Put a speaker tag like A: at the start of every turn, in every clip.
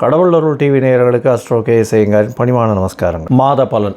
A: கடவுள் அருள் டிவி நேயர்களுக்கு அஸ்ட்ரோ கே செய்யுங்க பணிவான நமஸ்காரங்கள். மாத பலன்.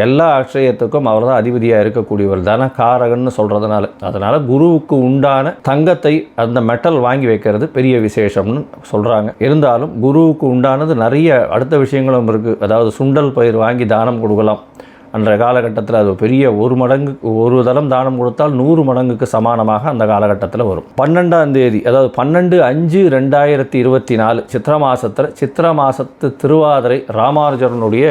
A: எல்லா அக்ஷயத்துக்கும் அவர் தான் அதிபதியாக இருக்கக்கூடியவர் தனகாரகன்னு சொல்கிறதுனால அதனால் குருவுக்கு உண்டான தங்கத்தை அந்த மெட்டல் வாங்கி வைக்கிறது பெரிய விசேஷம்னு சொல்கிறாங்க இருந்தாலும் குருவுக்கு உண்டானது நிறைய அடுத்த விஷயங்களும் இருக்குது அதாவது சுண்டல் பயிர் வாங்கி தானம் கொடுக்கலாம் அன்றைய காலகட்டத்தில் அது பெரிய ஒரு மடங்கு ஒரு தளம் தானம் கொடுத்தால் நூறு மடங்குக்கு சமானமாக அந்த காலகட்டத்தில் வரும். பன்னெண்டாம் தேதி அதாவது பன்னெண்டு அஞ்சு ரெண்டாயிரத்தி இருபத்தி நாலு சித்திர மாதத்தில் சித்திர மாதத்து திருவாதிரை ராமானுஜரனுடைய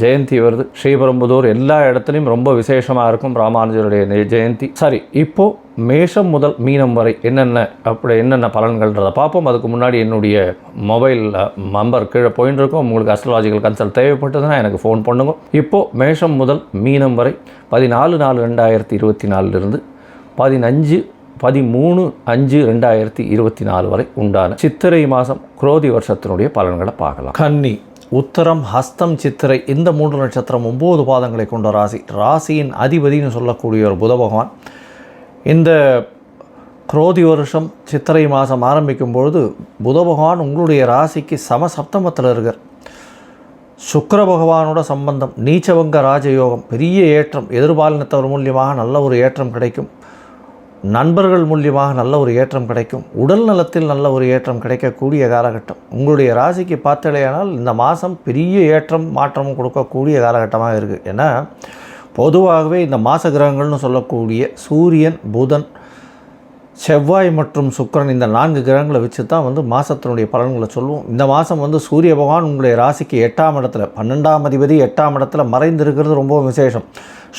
A: ஜெயந்தி வருது. ஸ்ரீபெரும்புதூர் எல்லா இடத்துலையும் ரொம்ப விசேஷமாக இருக்கும். ராமானுஜருடைய ஜெயந்தி. சரி இப்போது மேஷம் முதல் மீனம் வரை என்னென்ன அப்படி என்னென்ன பலன்கள்ன்றதை பார்ப்போம். அதுக்கு முன்னாடி என்னுடைய மொபைல் நம்பர் கீழே போயின்னு இருக்கும். உங்களுக்கு அஸ்ட்ராலஜிக்கல் கன்சல்ட் தேவைப்பட்டதுன்னா எனக்கு ஃபோன் பண்ணுங்க. இப்போது மேஷம் முதல் மீனம் வரை பதினாலு நாலு ரெண்டாயிரத்தி இருபத்தி நாலுலேருந்து பதினஞ்சு பதிமூணு அஞ்சு ரெண்டாயிரத்தி இருபத்தி நாலு வரை உண்டான சித்திரை மாதம் குரோதி வருஷத்தினுடைய பலன்களை பார்க்கலாம். கன்னி. உத்தரம் ஹஸ்தம் சித்திரை இந்த மூன்று நட்சத்திரம் ஒம்பது பாதங்களை கொண்ட ராசி. ராசியின் அதிபதினு சொல்லக்கூடிய ஒரு புத பகவான். இந்த குரோதி வருஷம் சித்திரை மாதம் ஆரம்பிக்கும் பொழுது புத பகவான் உங்களுடைய ராசிக்கு சம சப்தமத்தில் இருக்கார். சுக்கர பகவானோட சம்பந்தம் நீச்சவங்க ராஜயோகம் பெரிய ஏற்றம் எதிர்பாலினத்தவர் மூலியமாக நல்ல ஒரு ஏற்றம் கிடைக்கும். நண்பர்கள் மூலியமாக நல்ல ஒரு ஏற்றம் கிடைக்கும். உடல் நலத்தில் நல்ல ஒரு ஏற்றம் கிடைக்கக்கூடிய காலகட்டம். உங்களுடைய ராசிக்கு பார்த்தலையானால் இந்த மாதம் பெரிய ஏற்றம் மாற்றமும் கொடுக்கக்கூடிய காலகட்டமாக இருக்குது ஏன்னா பொதுவாகவே இந்த மாச கிரகங்கள்னு சொல்லக்கூடிய சூரியன் புதன் செவ்வாய் மற்றும் சுக்கிரன் இந்த நான்கு கிரகங்களை வச்சு தான் வந்து மாதத்தினுடைய பலன்களை சொல்லுவோம். இந்த மாதம் வந்து சூரிய பகவான் உங்களுடைய ராசிக்கு எட்டாம் இடத்துல பன்னெண்டாம் அதிபதி எட்டாம் இடத்துல மறைந்திருக்கிறது ரொம்ப விசேஷம்.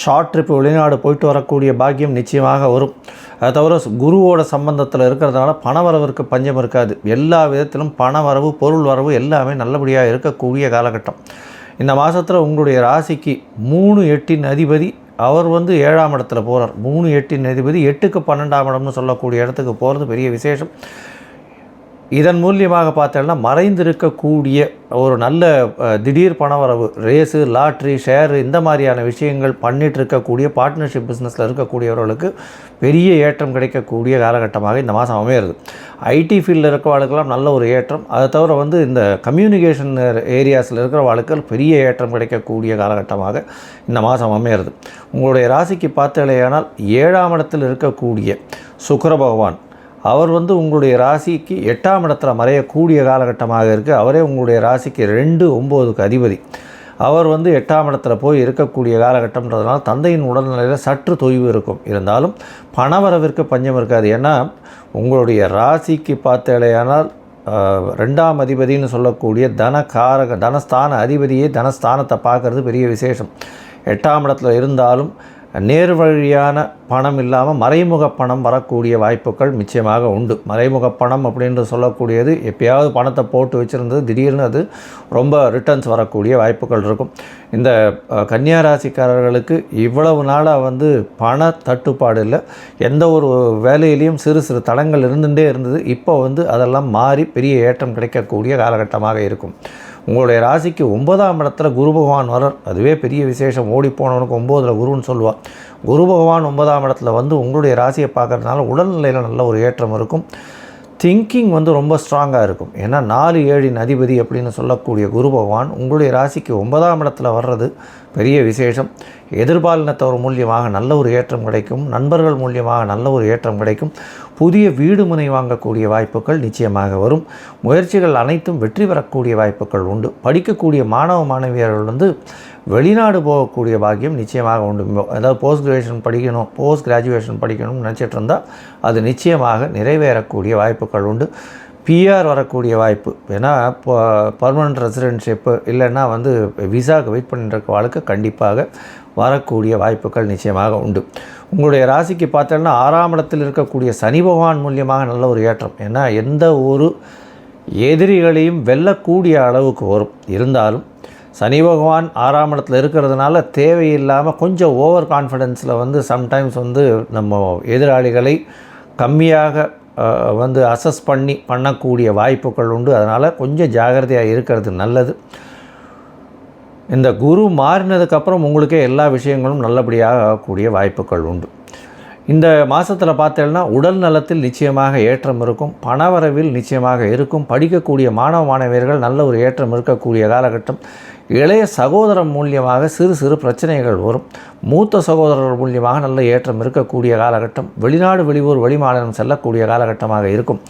A: ஷார்ட் ட்ரிப் வெளிநாடு போயிட்டு வரக்கூடிய பாக்கியம் நிச்சயமாக வரும். அதை தவிர குருவோட சம்பந்தத்தில் இருக்கிறதுனால பணவரவிற்கு பஞ்சம் இருக்காது. எல்லா விதத்திலும் பணவரவு பொருள் வரவு எல்லாமே நல்லபடியாக இருக்கக்கூடிய காலகட்டம். இந்த மாதத்தில் உங்களுடைய ராசிக்கு மூணு எட்டின் அதிபதி அவர் வந்து ஏழாம் இடத்துல போகிறார் மூணு எட்டின் அதிபதி எட்டுக்கு பன்னெண்டாம் இடம்னு சொல்லக்கூடிய இடத்துக்கு போகிறது பெரிய விசேஷம். இதன் மூலியமாக பார்த்தோம்னா மறைந்திருக்கக்கூடிய ஒரு நல்ல திடீர் பணவரவு ரேஸு லாட்ரி ஷேரு இந்த மாதிரியான விஷயங்கள் பண்ணிகிட்டு இருக்கக்கூடிய பார்ட்னர்ஷிப் பிஸ்னஸில் இருக்கக்கூடியவர்களுக்கு பெரிய ஏற்றம் கிடைக்கக்கூடிய காலகட்டமாக இந்த மாதம் அமையிறது. ஐடி ஃபீல்டில் இருக்கிறவாளுக்கெல்லாம் நல்ல ஒரு ஏற்றம். அதை தவிர வந்து இந்த கம்யூனிகேஷன் ஏரியாஸில் இருக்கிற இருக்கிறவாளுக்கு பெரிய ஏற்றம் கிடைக்கக்கூடிய காலகட்டமாக இந்த மாதம் அமையிறது. உங்களுடைய ராசிக்கு பார்த்தலையானால் ஏழாம் இடத்தில் இருக்கக்கூடிய சுக்கர பகவான் அவர் வந்து உங்களுடைய ராசிக்கு எட்டாம் இடத்துல மறையக்கூடிய காலகட்டமாக இருக்குது அவரே உங்களுடைய ராசிக்கு ரெண்டு ஒம்போதுக்கு அதிபதி. அவர் வந்து எட்டாம் இடத்துல போய் இருக்கக்கூடிய காலகட்டம்ன்றதுனால தந்தையின் உடல்நிலையில் சற்று தொய்வு இருக்கும். இருந்தாலும் பணவரவிற்கு பஞ்சம் இருக்காது. ஏன்னா உங்களுடைய ராசிக்கு பார்த்தேலையானால் ரெண்டாம் அதிபதின்னு சொல்லக்கூடிய தனகாரக தனஸ்தான அதிபதியே தனஸ்தானத்தை பார்க்குறது பெரிய விசேஷம். எட்டாம் இடத்துல இருந்தாலும் நேர் வழியான பணம் இல்லாமல் மறைமுக பணம் வரக்கூடிய வாய்ப்புகள் நிச்சயமாக உண்டு. மறைமுக பணம் அப்படின்னு சொல்லக்கூடியது எப்பயாவது பணத்தை போட்டு வச்சுருந்தது திடீர்னு அது ரொம்ப ரிட்டர்ன்ஸ் வரக்கூடிய வாய்ப்புகள் இருக்கும். இந்த கன்னியா ராசிக்காரர்களுக்கு இவ்வளவு நாளாக வந்து பண தட்டுப்பாடு இல்லை. எந்த ஒரு வேலையிலையும் சிறு சிறு தடங்கள் இருந்துகிட்டே இருந்தது. இப்போ வந்து அதெல்லாம் மாறி பெரிய ஏற்றம் கிடைக்கக்கூடிய காலகட்டமாக இருக்கும். உங்களுடைய ராசிக்கு ஒன்பதாம் இடத்துல குரு பகவான் வரர் அதுவே பெரிய விசேஷம். ஓடி போனவனுக்கு ஒம்போதில் குருன்னு சொல்லுவாள் குரு பகவான் ஒன்பதாம் இடத்துல வந்து உங்களுடைய ராசியை பார்க்கறதுனால உடல்நிலையில் நல்ல ஒரு ஏற்றம் இருக்கும். திங்கிங் வந்து ரொம்ப ஸ்ட்ராங்காக இருக்கும். ஏன்னா நாலு ஏழின் அதிபதி அப்படின்னு சொல்லக்கூடிய குரு பகவான் உங்களுடைய ராசிக்கு ஒன்பதாம் இடத்துல வர்றது பெரிய விசேஷம். எதிர்பாலினத்தவர் மூலியமாக நல்ல ஒரு ஏற்றம் கிடைக்கும். நண்பர்கள் மூலியமாக நல்ல ஒரு ஏற்றம் கிடைக்கும். புதிய வீடு முனை வாங்கக்கூடிய வாய்ப்புகள் நிச்சயமாக வரும். முயற்சிகள் அனைத்தும் வெற்றி பெறக்கூடிய வாய்ப்புகள் உண்டு. படிக்கக்கூடிய மாணவ மாணவியர்கள் வந்து வெளிநாடு போகக்கூடிய பாக்கியம் நிச்சயமாக உண்டு. அதாவது போஸ்ட் கிராஜுவேஷன் படிக்கணும் போஸ்ட் கிராஜுவேஷன் படிக்கணும்னு நினச்சிட்டு இருந்தால் அது நிச்சயமாக நிறைவேறக்கூடிய வாய்ப்புகள் உண்டு. பிஆர் வரக்கூடிய வாய்ப்பு. ஏன்னா இப்போ பர்மனண்ட் ரெசிடென்ஷிப்பு இல்லைன்னா வந்து விசாவுக்கு வெயிட் பண்ணிட்டு வாழ்க்கை கண்டிப்பாக வரக்கூடிய வாய்ப்புகள் நிச்சயமாக உண்டு. உங்களுடைய ராசிக்கு பார்த்தோன்னா ஆறாம் இடத்தில் இருக்கக்கூடிய சனி பகவான் மூலியமாக நல்ல ஒரு ஏற்றம். ஏன்னா எந்த ஒரு எதிரிகளையும் வெல்லக்கூடிய அளவுக்கு வரும். இருந்தாலும் சனி பகவான் ஆறாம் இடத்துல இருக்கிறதுனால தேவையில்லாமல் கொஞ்சம் ஓவர் கான்ஃபிடென்ஸில் வந்து சம்டைம்ஸ் வந்து நம்ம எதிராளிகளை கம்மியாக வந்து அசஸ் பண்ணி பண்ணக்கூடிய வாய்ப்புகள் உண்டு. அதனால் கொஞ்சம் ஜாகிரதையாக இருக்கிறது நல்லது. இந்த குரு மாறினதுக்கப்புறம் உங்களுக்கே எல்லா விஷயங்களும் நல்லபடியாக ஆகக்கூடிய வாய்ப்புகள் உண்டு. இந்த மாதத்தில் பார்த்தேன்னா உடல் நலத்தில் நிச்சயமாக ஏற்றம் இருக்கும் பணவரவில் நிச்சயமாக இருக்கும் படிக்கக்கூடிய மாணவ மாணவியர்கள் நல்ல ஒரு ஏற்றம் இருக்கக்கூடிய காலகட்டம். இளைய சகோதரம் மூலியமாக சிறு சிறு பிரச்சனைகள் வரும். மூத்த சகோதரர் மூலியமாக நல்ல ஏற்றம் இருக்கக்கூடிய காலகட்டம் வெளிநாடு வெளியூர் வெளிமாநிலம் செல்லக்கூடிய காலகட்டமாக இருக்கும்.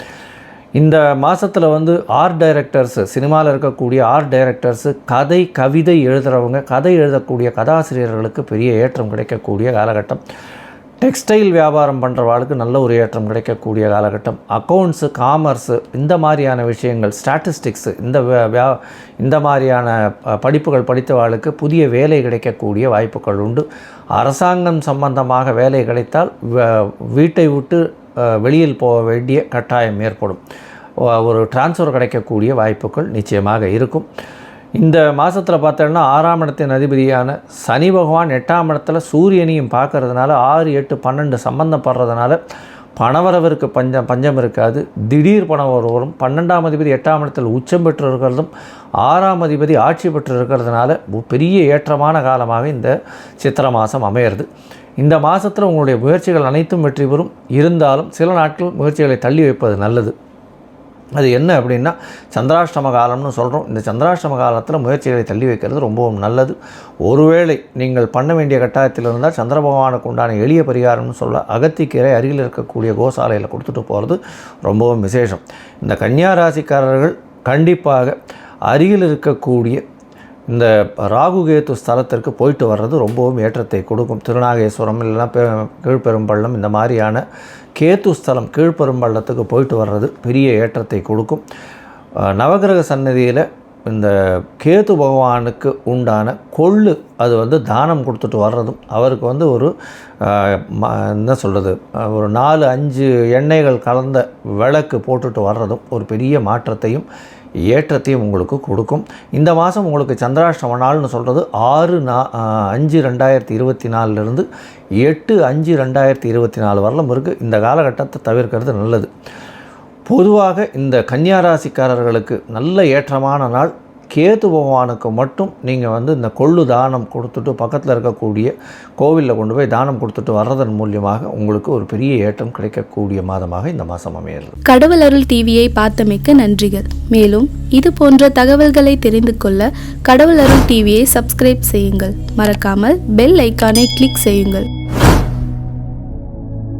A: இந்த மாதத்தில் வந்து ஆர்ட் டைரக்டர்ஸு சினிமாவில் இருக்கக்கூடிய ஆர்ட் டைரக்டர்ஸு கதை கவிதை எழுதுகிறவங்க கதை எழுதக்கூடிய கதாசிரியர்களுக்கு பெரிய ஏற்றம் கிடைக்கக்கூடிய காலகட்டம். டெக்ஸ்டைல் வியாபாரம் பண்ணுறவாளுக்கு நல்ல ஒரு ஏற்றம் கிடைக்கக்கூடிய காலகட்டம். அக்கௌண்ட்ஸு காமர்ஸு இந்த மாதிரியான விஷயங்கள் ஸ்டாட்டிஸ்டிக்ஸு இந்த வே- வியா- இந்த மாதிரியான படிப்புகள் படித்தவாளுக்கு புதிய வேலை கிடைக்கக்கூடிய வாய்ப்புகள் உண்டு. அரசாங்கம் சம்பந்தமாக வேலை கிடைத்தால் வீட்டை விட்டு வெளியில் போக வேண்டிய கட்டாயம் ஏற்படும். ஒரு டிரான்ஸ்ஃபர் கிடைக்கக்கூடிய வாய்ப்புகள் நிச்சயமாக இருக்கும். இந்த மாதத்தில் பார்த்தோன்னா ஆறாம் இடத்தின் அதிபதியான சனி பகவான் எட்டாம் இடத்துல சூரியனையும் பார்க்கறதுனால ஆறு எட்டு பன்னெண்டு சம்பந்தப்படுறதுனால பணவரவிற்கு பஞ்சம் பஞ்சம் இருக்காது. திடீர் பணம் வரும் பன்னெண்டாம் அதிபதி எட்டாம் இடத்தில் உச்சம் பெற்று இருக்கிறதும் ஆறாம் அதிபதி ஆட்சி பெற்று இருக்கிறதுனால பெரிய ஏற்றமான காலமாக இந்த சித்திரை மாதம் அமையிறது. இந்த மாதத்தில் உங்களுடைய முயற்சிகள் அனைத்தும் வெற்றி பெறும். இருந்தாலும் சில நாட்கள் முயற்சிகளை தள்ளி வைப்பது நல்லது. அது என்ன அப்படின்னா சந்திராஷ்டம காலம்னு சொல்கிறோம் இந்த சந்திராஷ்டம காலத்தில் முயற்சிகளை தள்ளி வைக்கிறது ரொம்பவும் நல்லது. ஒருவேளை நீங்கள் பண்ண வேண்டிய கட்டாயத்தில் இருந்தால் சந்திர பகவானுக்கு உண்டான எளிய பரிகாரம்னு சொல்ல அகத்திக்கீரை அருகில் இருக்கக்கூடிய கோசாலையில் கொடுத்துட்டு போகிறது ரொம்பவும் விசேஷம். இந்த கன்னியா ராசிக்காரர்கள் கண்டிப்பாக அருகில் இருக்கக்கூடிய இந்த ராகுகேத்து ஸ்தலத்திற்கு போயிட்டு வர்றது ரொம்பவும் ஏற்றத்தை கொடுக்கும். திருநாகேஸ்வரம் இல்லைன்னா பெ கீழ்பெரும்பள்ளம் இந்த மாதிரியான கேத்து ஸ்தலம் கீழ்பெரும்பள்ளத்துக்கு போயிட்டு வர்றது பெரிய ஏற்றத்தை கொடுக்கும். நவகிரக சன்னதியில் இந்த கேது பகவானுக்கு உண்டான கொள்ளு அது வந்து தானம் கொடுத்துட்டு வர்றதும் அவருக்கு வந்து ஒரு ம- என்ன சொல்கிறது ஒரு நாலு அஞ்சு எண்ணெய்கள் கலந்த விளக்கு போட்டுட்டு வர்றதும் ஒரு பெரிய மாற்றத்தையும் ஏற்றத்தையும் உங்களுக்கு கொடுக்கும். இந்த மாதம் உங்களுக்கு சந்திராஷ்டம நாள்னு சொல்கிறது ஆறு நா அஞ்சு ரெண்டாயிரத்தி இருபத்தி நாலுலேருந்து எட்டு அஞ்சு ரெண்டாயிரத்தி இருபத்தி நாலு வரலும் இருக்குது இந்த காலகட்டத்தை தவிர்க்கிறது நல்லது. பொதுவாக இந்த கன்னியா ராசிக்காரர்களுக்கு நல்ல ஏற்றமான நாள். கேது பகவானுக்கு மட்டும் நீங்கள் வந்து இந்த கொள்ளு தானம் கொடுத்துட்டு பக்கத்தில் இருக்கக்கூடிய கோவிலில் கொண்டு போய் தானம் கொடுத்துட்டு வர்றதன் மூலியமாக உங்களுக்கு ஒரு பெரிய ஏற்றம் கிடைக்கக்கூடிய மாதமாக இந்த மாதம் அமையிறது
B: கடவுள் அருள் டிவியை பார்த்தமைக்க நன்றிகள். மேலும் இது போன்ற தகவல்களை தெரிந்து கொள்ள கடவுள் அருள் டிவியை சப்ஸ்கிரைப் செய்யுங்கள். மறக்காமல் பெல் ஐக்கானை கிளிக் செய்யுங்கள்.